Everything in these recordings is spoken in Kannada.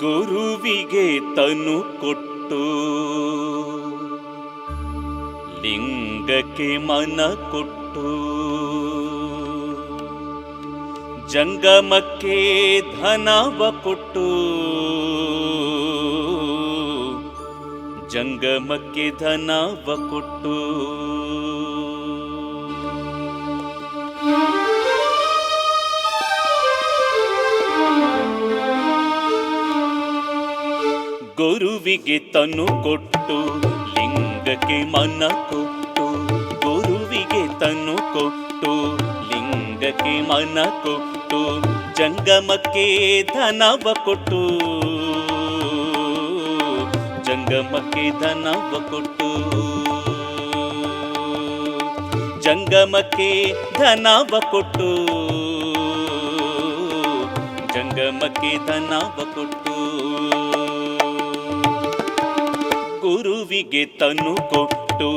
ಗುರುವಿಗೆ ತನು ಕೊಟ್ಟು. ಲಿಂಗಕ್ಕೆ ಮನ ಕೊಟ್ಟು. ಜಂಗಮಕ್ಕೆ ಧನವ ಕೊಟ್ಟು. ಜಂಗಮಕ್ಕೆ ಧನವ ಕೊಟ್ಟು. ಗುರುವಿಗೆ ತನು ಕೊಟ್ಟು, ಲಿಂಗಕ್ಕೆ ಮನ ಕೊಟ್ಟು, ಗುರುವಿಗೆ ತನು ಕೊಟ್ಟು, ಲಿಂಗಕ್ಕೆ ಮನ ಕೊಟ್ಟು, ಜಂಗಮಕ್ಕೆ ಧನವ ಕೊಟ್ಟು. ಜಂಗಮಕ್ಕೆ ಧನವ ಕೊಟ್ಟು. ಜಂಗಮಕ್ಕೆ ಧನವ ಕೊಟ್ಟು. ಜಂಗಮಕ್ಕೆ ಧನವ ಕೊಟ್ಟು. ಗುರುವಿಗೆ ತನು ಕೊಟ್ಟು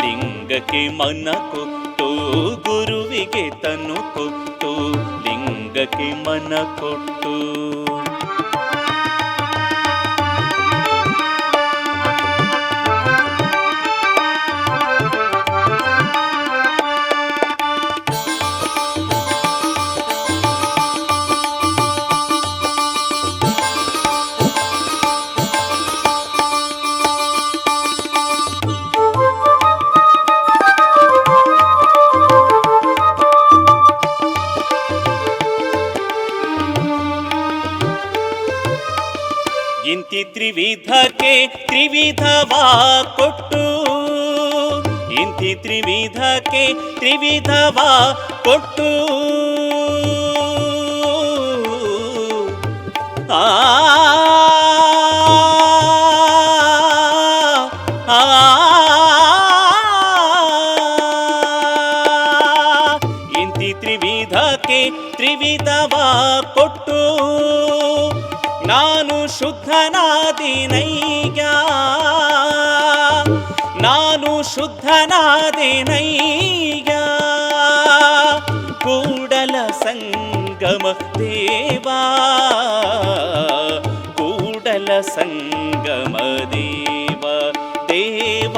ಲಿಂಗಕ್ಕೆ ಮನ ಕೊಟ್ಟು ಗುರುವಿಗೆ ತನು ಕೊಟ್ಟು ಲಿಂಗಕ್ಕೆ ಮನ ಕೊಟ್ಟು. ಇಂತಿ ತ್ರಿವಿಧಕ್ಕೆ ತ್ರಿವಿಧವಾ ಕೊಟ್ಟು ಇಂತಿ ತ್ರಿವಿಧಕ್ಕೆ ತ್ರಿವಿಧವಾ ಕೊಟ್ಟು ಆ ಆ, ಇಂತಿ ತ್ರಿವಿಧಕ್ಕೆ ತ್ರಿವಿಧವಾ ಕೊಟ್ಟು ನಾನು ಶುದ್ಧನಾದಿನೈಗ ನಾನು ಶುದ್ಧನಾದಿನೈಗ ಕೂಡಲ ಸಂಗಮ ದೇವಾ ಕೂಡಲ ಸಂಗಮ ದೇವ ದೇವ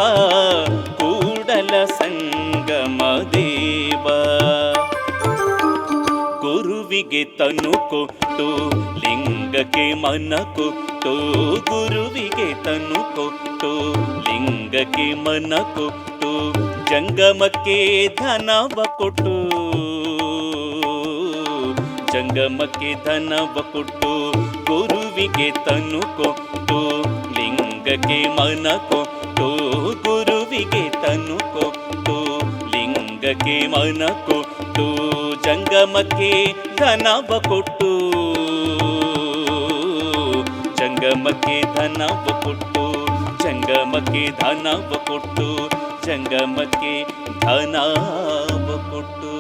ಗುರುವಿಗೆ ತನು ಕೊಟ್ಟು, ಲಿಂಗಕ್ಕೆ ಮನ ಕೊಟ್ಟು ಗುರುವಿಗೆ ತನು ಕೊಟ್ಟು, ಲಿಂಗಕ್ಕೆ ಮನ ಕೊಟ್ಟು ಜಂಗಮಕ್ಕೆ ಧನವ ಕೊಟ್ಟು, ಜಂಗಮಕ್ಕೆ ಧನವ ಕೊಟ್ಟು, ಗುರುವಿಗೆ ತನು ಕೊಟ್ಟು, ಲಿಂಗಕ್ಕೆ ಮನ ಕೊಟ್ಟು ಗುರುವಿಗೆ ತನು ಕೊಟ್ಟು, ಲಿಂಗಕ್ಕೆ ಮನ ಕೊಟ್ಟು ಜಂಗಮಕ್ಕೆ ಧನವ ಕೊಟ್ಟು ಜಂಗಮಕ್ಕೆ ಧನವ ಕೊಟ್ಟು ಜಂಗಮಕ್ಕೆ ಧನವ ಕೊಟ್ಟು ಜಂಗಮಕ್ಕೆ ಧನವ ಕೊಟ್ಟು